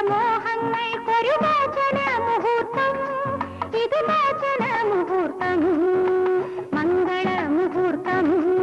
മോഹങ്ങൾക്കൊരു മുഹൂർത്തം. ഇത് മോചന മുഹൂർത്തം. മംഗള മുഹൂർത്തം.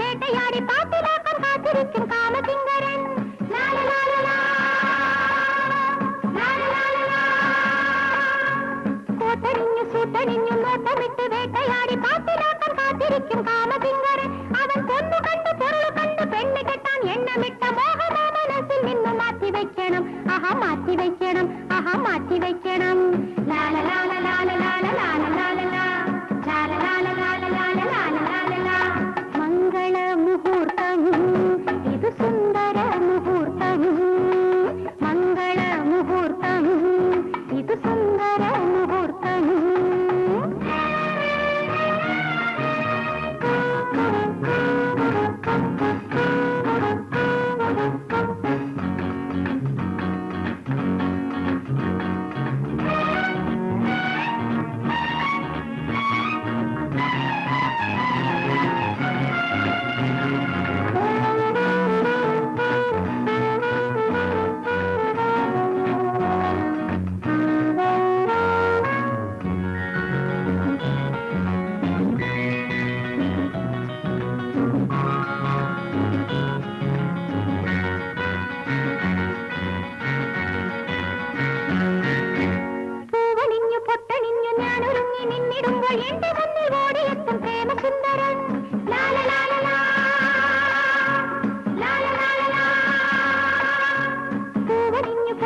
വേട്ടയാടി പാട്ടിലാക്കാൻ കാത്തിരിക്കും. ലാലലാലലാ. കോട്ടണിഞ്ഞു സൂട്ടണിഞ്ഞു നോട്ടമിട്ട് വേട്ടയാടി പാട്ടിലാക്കാൻ കാത്തിരിക്കും കാമകിങ്കരൻ അവൻ കൊന്നു കണ്ട് പൊരുളു കണ്ട് പെണ്ണ് കെട്ടാൻ എണ്ണമിട്ട മോഹമോ മനസ്സിൽ നിന്ന് മാറ്റി വയ്ക്കണം അഹ മാറ്റി വയ്ക്കണം അഹ മാറ്റി വെക്കണം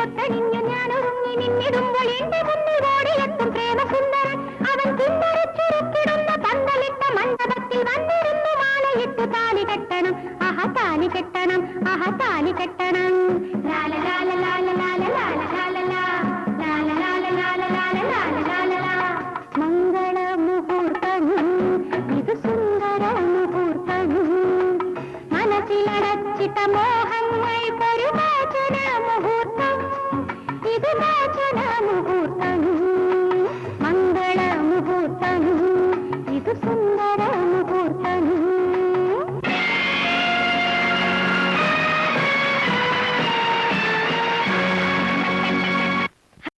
പൂവണിഞ്ഞു പൊട്ടണിഞ്ഞു ഞാൻ ഒരുങ്ങി നിന്നിടുമ്പോൾ എന്റെ മുന്നിൽ ഓടിയെത്തും പ്രേമസുന്ദരൻ അവൻ കുന്തരച്ചുരുക്കിടുന്ന പന്തലിട്ട മണ്ഡപത്തിൽ വന്നിരുന്നു മാലയിട്ടു താലി കെട്ടണം ആഹ താലി കെട്ടണം ആഹ താലി കെട്ടണം ലാല ലാല ലാല ലാല ലാല ലാല ലാ. ലാല ലാല ലാല ലാല ലാല ലാല ലാ. മംഗള రాము తను